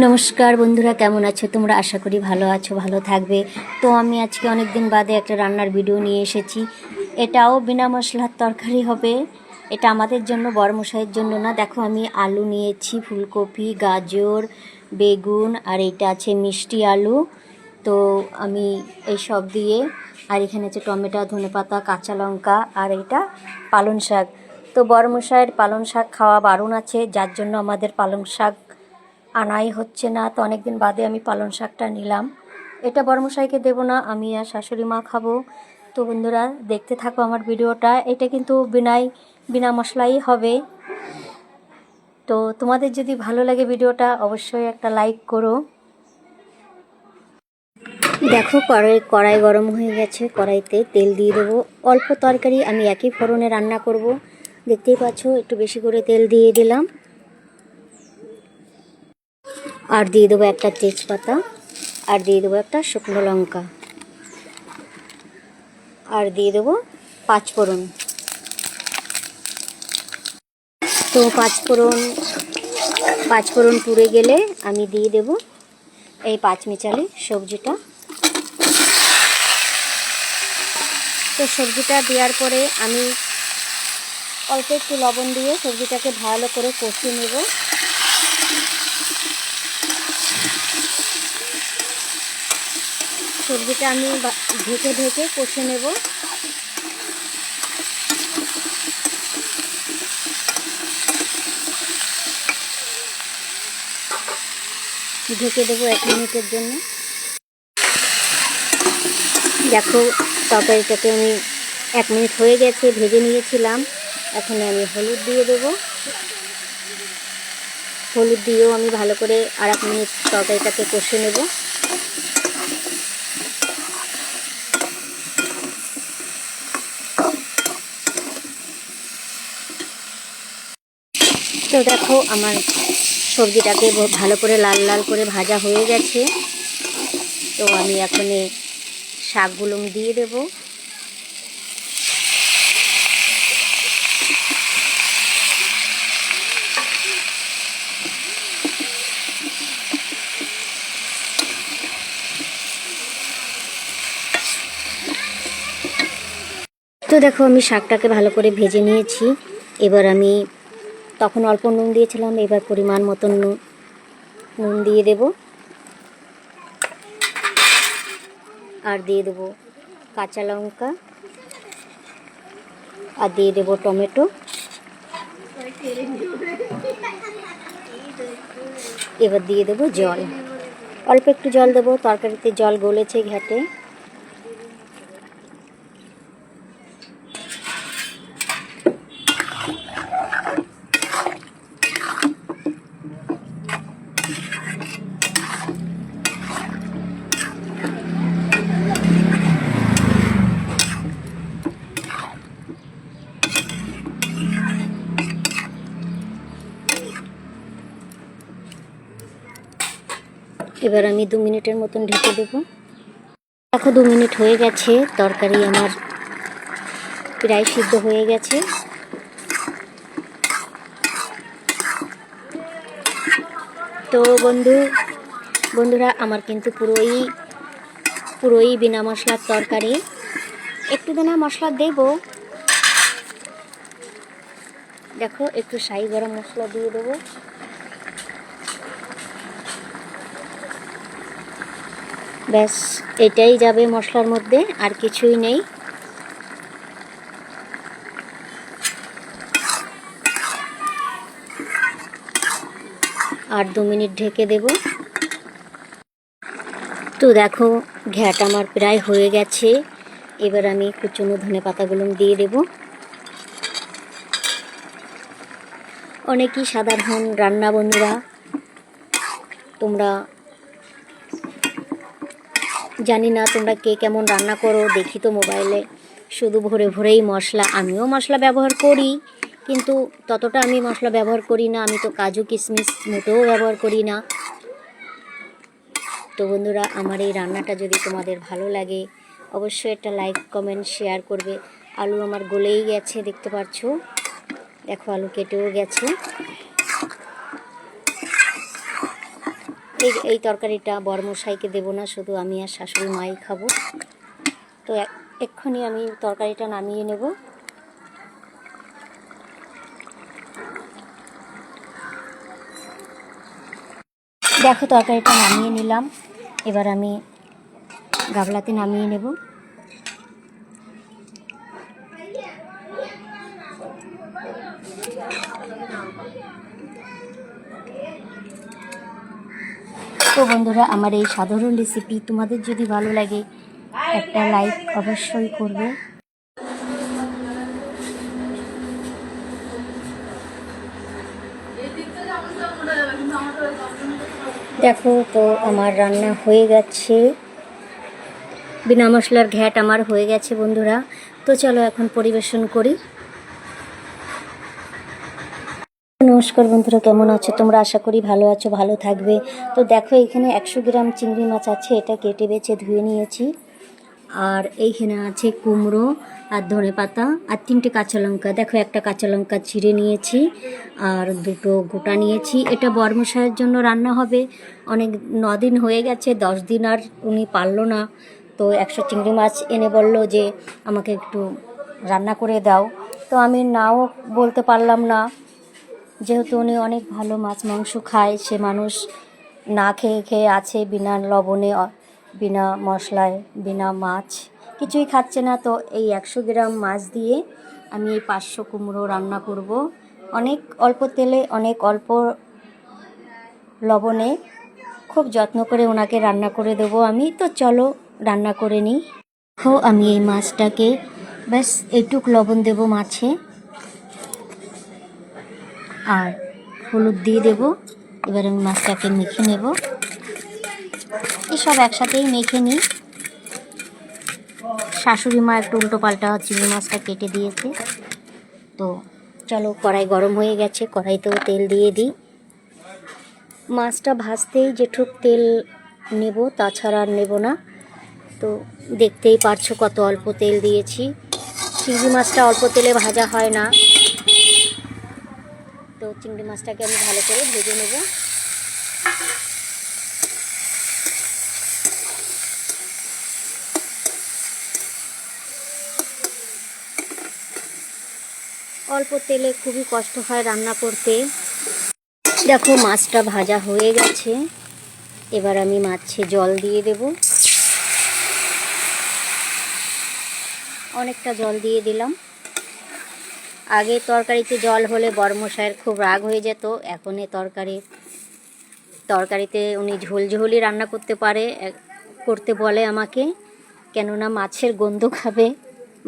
নমস্কার বন্ধুরা, কেমন আছো? তোমরা আশা করি ভালো আছো, ভালো থাকবে। তো আমি আজকে অনেক দিন বাদে একটা রান্নার ভিডিও নিয়ে এসেছি। এটাও বিনা মশলার তরকারি হবে। এটা আমাদের জন্য বড়মশাইয়ের জন্য না। দেখো, আমি আলু নিয়েছি, ফুলকপি, গাজর, বেগুন, আর এটা আছে মিষ্টি আলু। তো আমি এই সব দিয়ে, আর এখানে আছে টমেটো, ধনেপাতা, কাঁচা লঙ্কা, আর এটা পালং শাক। তো বড়মশাইয়ের পালং শাক খাওয়া বারণ আছে, যার জন্য আমাদের পালং শাক আনাই হচ্ছে না, তো অনেকদিন বাদে আমি পালং শাকটা নিলাম। এটা বড়মশাইকে দেবো না, আমি আর শাশুড়ি মা খাব। তো বন্ধুরা, দেখতে থাকো আমার ভিডিওটা। এটা কিন্তু বিনাই, বিনা মশলাই হবে। তো তোমাদের যদি ভালো লাগে ভিডিওটা, অবশ্যই একটা লাইক করো। দেখো, কড়াই কড়াই গরম হয়ে গেছে। কড়াইতে তেল দিয়ে দেবো। অল্প তরকারি আমি একই ফোড়নে রান্না করব। দেখতেই পাচ্ছ, একটু বেশি করে তেল দিয়ে দিলাম। আর দিয়ে দেবো একটা তেজপাতা, আর দিয়ে দেবো একটা শুকনো লঙ্কা, আর দিয়ে দেবো পাঁচফোড়ন। তো পাঁচফোড়ন পাঁচফোড়ন পুড়ে গেলে আমি দিয়ে দেব এই পাঁচমিচালি সবজিটা। তো সবজিটা দেওয়ার পরে আমি অল্প একটু লবণ দিয়ে সবজিটাকে ভালো করে কষিয়ে নেব। সবজিটা আমি ঢেকে ঢেকে কষে নেব। ঢেকে দেবো এক মিনিটের জন্য। দেখো তরকারিটাকে আমি এক মিনিট হয়ে গেছে, ভেজে নিয়েছিলাম। এখন আমি হলুদ দিয়ে দেবো। হলুদ দিয়েও আমি ভালো করে আর এক মিনিট তরকারিটাকে কষে নেব। তো দেখো আমার সবজিটাকে ভালো করে লাল লাল করে ভাজা হয়ে গেছে। তো আমি এখন শাকগুলো দিয়ে দেবো। তো দেখো আমি শাকটাকে ভালো করে ভেজে নিয়েছি। এবার আমি তখন অল্প নুন দিয়েছিলাম, এবার পরিমাণ মতন নুন নুন দিয়ে দেব। আর দিয়ে দেবো কাঁচা লঙ্কা, আর দিয়ে দেবো টমেটো। এবার দিয়ে দেবো জল। অল্প একটু জল দেবো, তরকারিতে জল গলেছে ঘেটে এবার আমি দু মিনিটের মতন ঢেকে দেবো। দেখো দু মিনিট হয়ে গেছে, তরকারি আমার প্রায় সিদ্ধ হয়ে গেছে। তো বন্ধু, বন্ধুরা, আমার কিন্তু পুরোই পুরোই বিনা মশলার তরকারি। একটু দিনা মশলা দেব। দেখো, একটু সাই গরম মশলা দিয়ে দেবো। ব্যাস, এটাই যাবে মশলার মধ্যে, আর কিছুই নেই। আর দু মিনিট ঢেকে দেব। তো দেখো, ঘ্যাট আমার প্রায় হয়ে গেছে। এবার আমি কুচনো ধনে পাতাগুলো দিয়ে দেব। অনেকই সাধারণ রান্না বন্ধুরা, তোমরা জানি না তোমরা কে কেমন রান্না করো, দেখি তো মোবাইলে। শুধু ভরে ভরেই মশলা, আমিও মশলা ব্যবহার করি, কিন্তু ততটা আমি মশলা ব্যবহার করি না, আমি তো কাজু কিশমিশ মোটেও ব্যবহার করি না। তো বন্ধুরা, আমার এই রান্নাটা যদি তোমাদের ভালো লাগে, অবশ্যই একটা লাইক, কমেন্ট, শেয়ার করবে। আলু আমার গলেই গেছে, দেখতে পাচ্ছ দেখো, আলু কেটেও গেছে। এই এই তরকারিটা বর্মশাইকে দেবো না, শুধু আমি আর শাশুড়ি মাই খাব। তো এক- এক্ষুনি আমি তরকারিটা নামিয়ে নেব। দেখো, তরকারিটা নামিয়ে নিলাম। এবার আমি গাবলাতে নামিয়ে নেব। তো বন্ধুরা, আমার এই সাধারণ রেসিপি তোমাদের যদি ভালো লাগে, একটা লাইক অবশ্যই করবে। দেখো তো, আমার রান্না হয়ে গেছে। বিনা মশলার ঘ্যাট আমার হয়ে গেছে, বন্ধুরা। তো চলো এখন পরিবেশন করি। নমস্কার বন্ধুরা, কেমন আছো? তোমরা আশা করি ভালো আছো, ভালো থাকবে। তো দেখো, এখানে একশো গ্রাম চিংড়ি মাছ আছে, এটা কেটে বেছে ধুয়ে নিয়েছি। আর এইখানে আছে কুমড়ো আর ধনে পাতা আর তিনটে কাঁচা লঙ্কা। দেখো, একটা কাঁচা লঙ্কা চিড়ে নিয়েছি আর দুটো গোটা নিয়েছি। এটা বর্মশায়ের জন্য রান্না হবে। অনেক দিন হয়ে গেছে, দশ দিন আর উনি পারল না। তো একশো চিংড়ি মাছ এনে বলল যে, আমাকে একটু রান্না করে দাও। তো আমি নাও বলতে পারলাম না। যেহেতু উনি অনেক ভালো মাছ, মাংস খায়, সে মানুষ না খেয়ে খেয়ে আছে বিনা লবণে বিনা মশলায়, বিনা মাছ। কিছুই খাচ্ছে না। তো এই একশো গ্রাম মাছ দিয়ে আমি এই পাঁচশো কুমড়ো রান্না করব। অনেক অল্প তেলে, অনেক অল্প লবণে খুব যত্ন করে ওনাকে রান্না করে দেবো আমি। তো চলো রান্না করে নিই। আমি এই মাছটাকে ব্যাস এইটুক লবণ দেবো মাছে। আর হলুদ দিয়ে দেব। এবার আমি মাছটাকে মেখে নেব। এসব একসাথেই মেখে নিই। শাশুড়ি মা একটু উল্টো পাল্টা চিংড়ি মাছটা কেটে দিয়েছে। তো চলো, কড়াই গরম হয়ে গেছে, কড়াইতেও তেল দিয়ে দিই। মাছটা ভাজতেই যেটুক তেল নেব, তাছাড়া আর নেব না। তো দেখতেই পারছ কত অল্প তেল দিয়েছি। চিংড়ি মাছটা অল্প তেলে ভাজা হয় না। তো চিংড়ি মাছটাকে আমি ভালো করে ভেজে নেব। অল্প তেলে খুবই কষ্ট হয় রান্না করতে। দেখো, মাছটা ভাজা হয়ে গেছে। এবার আমি মাছে জল দিয়ে দেব। অনেকটা জল দিয়ে দিলাম। আগে তরকারিতে জল হলে বর্মশায়ের খুব রাগ হয়ে যেত, এখন এ তরকারি, তরকারিতে উনি ঝোল ঝোলই রান্না করতে পারে করতে বলে আমাকে, কেননা মাছের গন্ধ খাবে,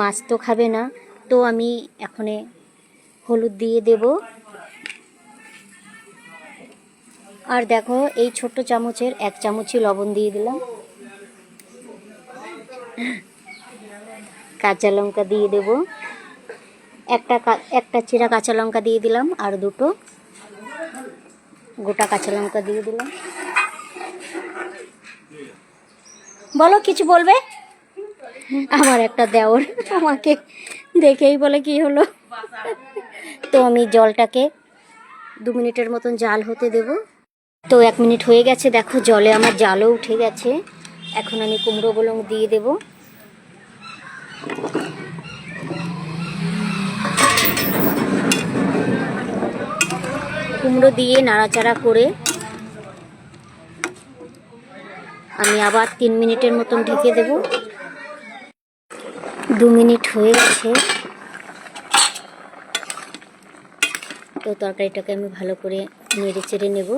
মাছ তো খাবে না, তো আমি এখনে হলুদ দিয়ে দেব। আর দেখো, এই ছোট্ট চামচের এক চামচই লবণ দিয়ে দিলাম। কাঁচা লঙ্কা দিয়ে দেবো। একটা একটা চিরা কাঁচা লঙ্কা দিয়ে দিলাম আর দুটো গোটা কাঁচা লঙ্কা দিয়ে দিলাম। বলো, কিছু বলবে? আমার একটা দেওর, আমাকে দেখেই বলে কি হলো? তো আমি জলটাকে দু মিনিটের মতন জাল হতে দেব। তো এক মিনিট হয়ে গেছে, দেখো জলে আমার জালও উঠে গেছে। এখন আমি কুমড়োগুলো দিয়ে দেবো। কুমড়ো দিয়ে নাড়াচাড়া করে আমি আবার তিন মিনিটের মতন ঢেকে দেব। দু মিনিট হয়ে গেছে। তো তরকারিটাকে আমি ভালো করে নেড়ে চেড়ে নেব।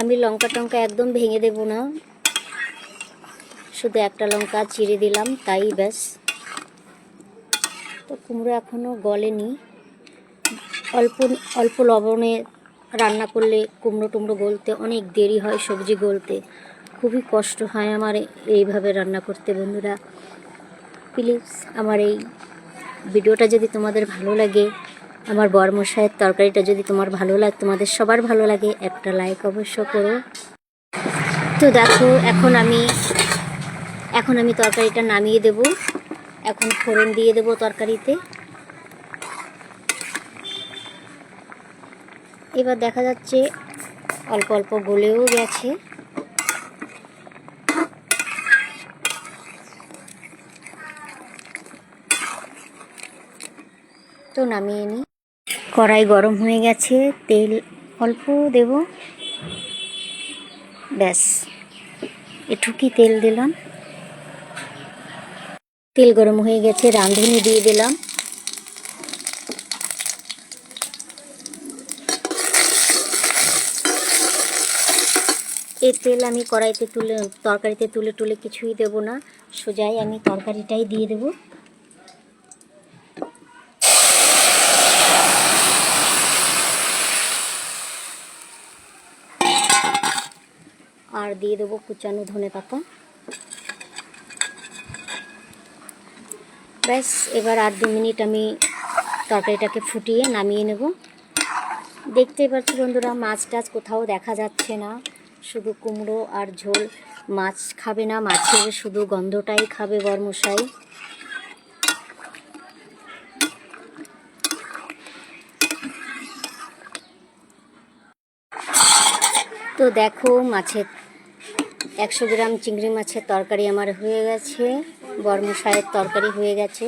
আমি লঙ্কা টঙ্কা একদম ভেঙে দেব না। শুধু একটা লঙ্কা চিড়ে দিলাম, তাই ব্যাস। তো কুমড়ো এখনও গলেনি। অল্প অল্প লবণে রান্না করলে কুমড়ো টুমড়ো গলতে অনেক দেরি হয় সবজি গলতে। খুবই কষ্ট হয় আমার এইভাবে রান্না করতে বন্ধুরা। প্লিজ আমার এই ভিডিওটা যদি তোমাদের ভালো লাগে, আমার বর্মশায়ের তরকারিটা যদি তোমার ভালো লাগে, তোমাদের সবার ভালো লাগে, একটা লাইক অবশ্য করো। তো দেখো, এখন আমি এখন আমি তরকারিটা নামিয়ে দেব। এখন ফোড়ন দিয়ে দেব তরকারিতে। এবার দেখা যাচ্ছে অল্প অল্প গলেও গেছে। তো নামিয়ে নিই। কড়াই গরম হয়ে গেছে, তেল অল্প দেব। ব্যাস, এটুকি তেল দিলাম। তেল গরম হয়ে গেছে, রাঁধুনি দিয়ে দিলাম। তেল আমি কড়াইতে তুলে, তরকারিতে তুলে তুলে কিছুই দেব না। সোজাই আমি তরকারিটাই দিয়ে দেবো। আর দিয়ে দেবো কুচানো ধনে পাতা। ব্যাস, এবার আর দু মিনিট আমি তরকারিটাকে ফুটিয়ে নামিয়ে নেব। দেখতে পাচ্ছি বন্ধুরা মাছ টাছ কোথাও দেখা যাচ্ছে না। শুধু কুমড়ো আর ঝোল। মাছ খাবে না, মাছের শুধু গন্ধটাই খাবে বরমশাই। তো দেখো মাছের একশো গ্রাম চিংড়ি মাছের তরকারি আমার হয়ে গেছে বর্মশায়ের তরকারি হয়ে গেছে।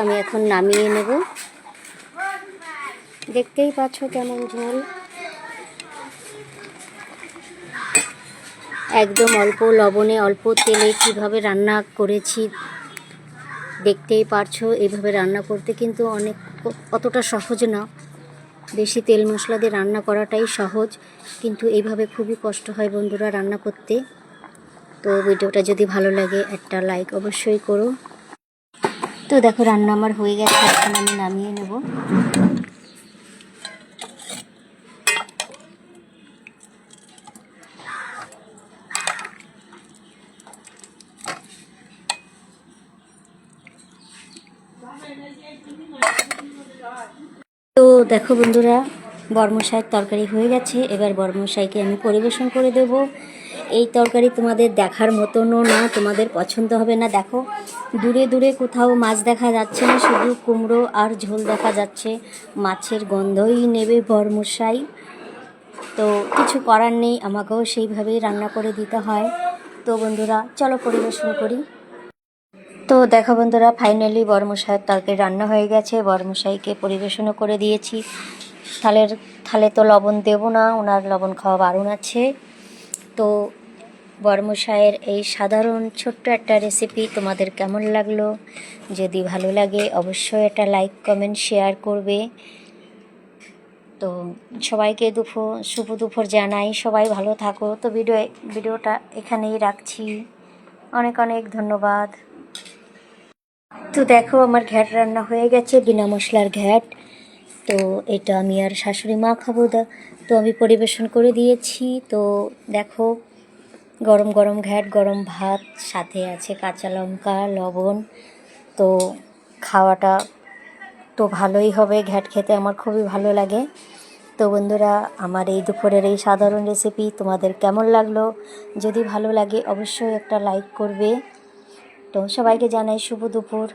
আমি এখন নামিয়ে নেব। দেখতেই পাচ্ছ কেমন ঝোল। একদম অল্প লবণে, অল্প তেলে কীভাবে রান্না করেছি দেখতেই পারছ এইভাবে রান্না করতে কিন্তু অনেক অতটা সহজ না। বেশি তেল মশলা দিয়ে রান্না করাটাই সহজ, কিন্তু এইভাবে খুবই কষ্ট হয় বন্ধুরা রান্না করতে। তো ভিডিওটা যদি ভালো লাগে, একটা লাইক অবশ্যই করো। তো দেখো, রান্না আমার হয়ে গেছে, এখন আমি নামিয়ে নেব তো দেখো বন্ধুরা, বর্মশাইয়ের তরকারি হয়ে গেছে। এবার বর্মশাইকে আমি পরিবেশন করে দেব। এই তরকারি তোমাদের দেখার মতনও না, তোমাদের পছন্দ হবে না। দেখো, দূরে দূরে কোথাও মাছ দেখা যাচ্ছে না, শুধু কুমড়ো আর ঝোল দেখা যাচ্ছে। মাছের গন্ধই নেবে বর্মশাই। তো কিছু করার নেই, আমাকেও সেইভাবেই রান্না করে দিতে হয়। তো বন্ধুরা, চলো পরিবেশন করি। তো দেখো বন্ধুরা ফাইনালি বর্মশাইয়ের তরকারি রান্না হয়ে গেছে। বর্মশাইকে পরিবেশনও করে দিয়েছি। থালের, থালে তো লবণ দেব না, ওনার লবণ খাওয়া বারণ আছে। তো বর্মশাইয়ের এই সাধারণ ছোট্ট একটা রেসিপি তোমাদের কেমন লাগল? যদি ভালো লাগে অবশ্যই একটা লাইক কমেন্ট শেয়ার করবে। তো সবাইকে দুপুর শুভ দুপুর জানাই। সবাই ভালো থাকো। তো ভিডিও ভিডিওটা এখানেই রাখছি। অনেক অনেক ধন্যবাদ। তো দেখো, আমার ঘ্যাট রান্না হয়ে গেছে, বিনা মশলার ঘ্যাট। তো এটা আমি আর শাশুড়ি মা খাব দা। তো আমি পরিবেশন করে দিয়েছি। তো দেখো, গরম গরম ঘ্যাট, গরম ভাত, সাথে আছে কাঁচা লঙ্কা, লবণ। তো খাওয়াটা তো ভালোই হবে, ঘ্যাট খেতে আমার খুবই ভালো লাগে। তো বন্ধুরা, আমার এই দুপুরের এই সাধারণ রেসিপি তোমাদের কেমন লাগল? যদি ভালো লাগে অবশ্যই একটা লাইক করবে। তো সবাইকে জানাই শুভ দুপুর।